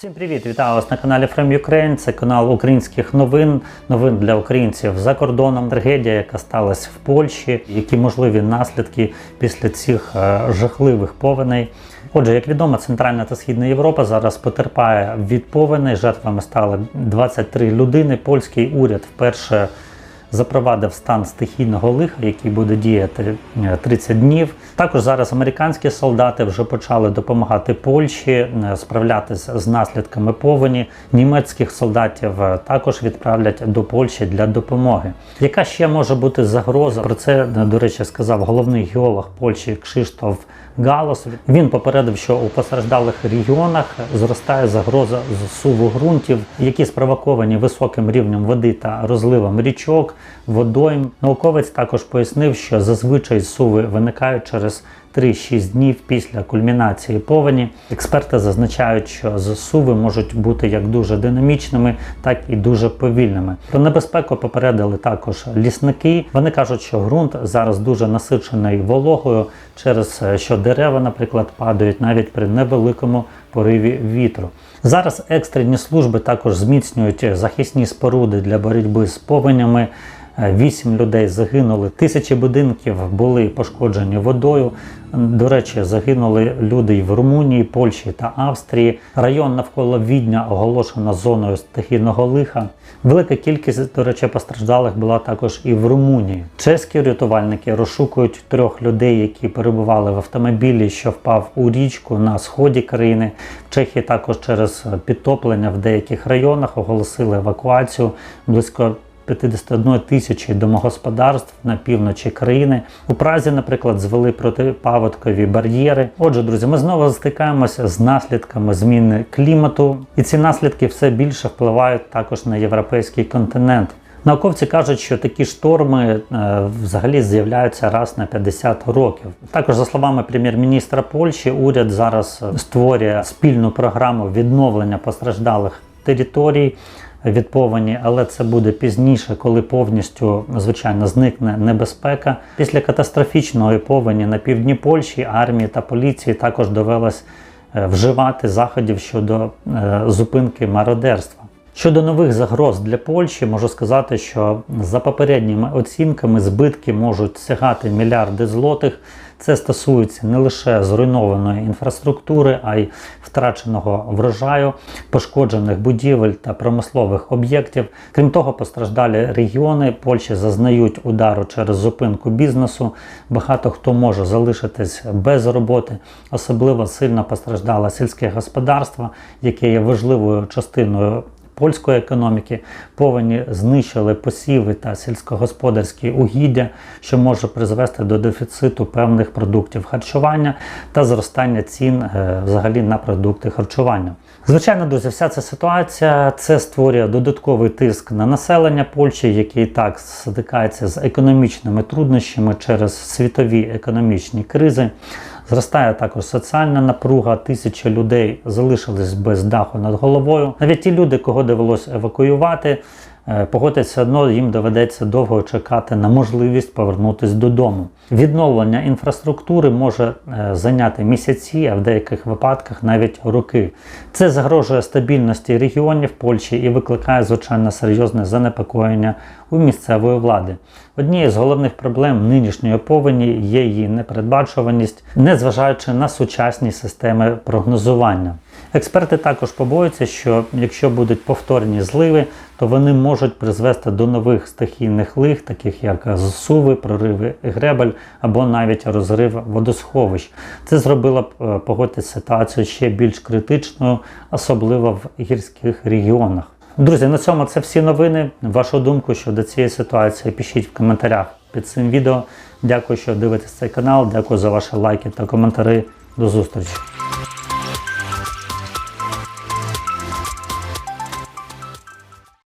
Всім привіт! Вітаю вас на каналі From Ukraine. Це канал українських новин, новин для українців за кордоном. Трагедія, яка сталася в Польщі, які можливі наслідки після цих е, жахливих повеней. Отже, як відомо, Центральна та Східна Європа зараз потерпає від повеней. Жертвами стали 23 людини. Польський уряд вперше запровадив стан стихійного лиха, який буде діяти е, 30 днів. Також зараз американські солдати вже почали допомагати Польщі е, справлятися з наслідками повені. Німецьких солдатів е, також відправлять до Польщі для допомоги. Яка ще може бути загроза? Про це, е, до речі, сказав головний геолог Польщі Кшиштоф Галос. Він попередив, що у постраждалих регіонах зростає загроза зсуву ґрунтів, які спровоковані високим рівнем води та розливом річок, водойм. Науковець також пояснив, що зазвичай зсуви виникають через 3-6 днів після кульмінації повені. Експерти зазначають, що зсуви можуть бути як дуже динамічними, так і дуже повільними. Про небезпеку попередили також лісники. Вони кажуть, що ґрунт зараз дуже насичений вологою, через е, що дерева, наприклад, падають навіть при невеликому пориві вітру. Зараз екстрені служби також зміцнюють захисні споруди для боротьби з повенями. Е, Вісім людей загинули, тисячі будинків були пошкоджені водою. До речі, загинули люди і в Румунії, Польщі та Австрії. Район навколо Відня оголошено зоною стихійного лиха. Велика кількість, до речі, постраждалих була також і в Румунії. Чеські рятувальники розшукують трьох людей, які перебували в автомобілі, що впав у річку на сході країни. В Чехії також через підтоплення в деяких районах оголосили евакуацію близько 51 тисячі домогосподарств на півночі країни. У Празі, наприклад, звели протипаводкові бар'єри. Отже, друзі, ми знову стикаємося з наслідками зміни клімату, і ці наслідки все більше впливають також на європейський континент. Науковці кажуть, що такі шторми е, взагалі з'являються раз на 50 років. Також, за словами прем'єр-міністра Польщі, уряд зараз створює спільну програму відновлення постраждалих територій від повені, але це буде пізніше, коли повністю звичайно зникне небезпека. Після катастрофічної повені на півдні Польщі армії та поліції також довелось е, вживати заходів щодо е, зупинки мародерства. Щодо нових загроз для Польщі, можу сказати, що за попередніми оцінками збитки можуть сягати мільярди злотих. Це стосується не лише зруйнованої інфраструктури, а й втраченого врожаю, пошкоджених будівель та промислових об'єктів. Крім того, постраждалі регіони Польщі зазнають удару через зупинку бізнесу. Багато хто може залишитись без роботи. Особливо сильно постраждало сільське господарство, яке є важливою частиною польської економіки, повені знищили посіви та сільськогосподарські угіддя, що може призвести до дефіциту певних продуктів харчування та зростання цін е, взагалі на продукти харчування. Звичайно, друзі, вся ця ситуація це створює додатковий тиск на населення Польщі, яке і так стикається з економічними труднощами через світові економічні кризи. Зростає також соціальна напруга, тисячі людей залишились без даху над головою. Навіть ті люди, кого довелося евакуювати, е, все одно їм доведеться довго чекати на можливість повернутися додому. Відновлення інфраструктури може е, зайняти місяці, а в деяких випадках навіть роки. Це загрожує стабільності регіонів Польщі і викликає звичайно серйозне занепокоєння у місцевої влади. Однією з головних проблем нинішньої повені є її непередбачуваність, незважаючи на сучасні системи прогнозування. Експерти також побоюються, що якщо будуть повторні зливи, то вони можуть призвести до нових стихійних лих, таких як зсуви, прориви гребель або навіть розрив водосховищ. Це зробило б е, погодьтесь, ситуацію ще більш критичною, особливо в гірських регіонах. Друзі, на цьому це всі новини. Вашу думку щодо цієї ситуації пишіть в коментарях під цим відео. Дякую, що дивитесь цей канал. Дякую за ваші лайки та коментарі. До зустрічі!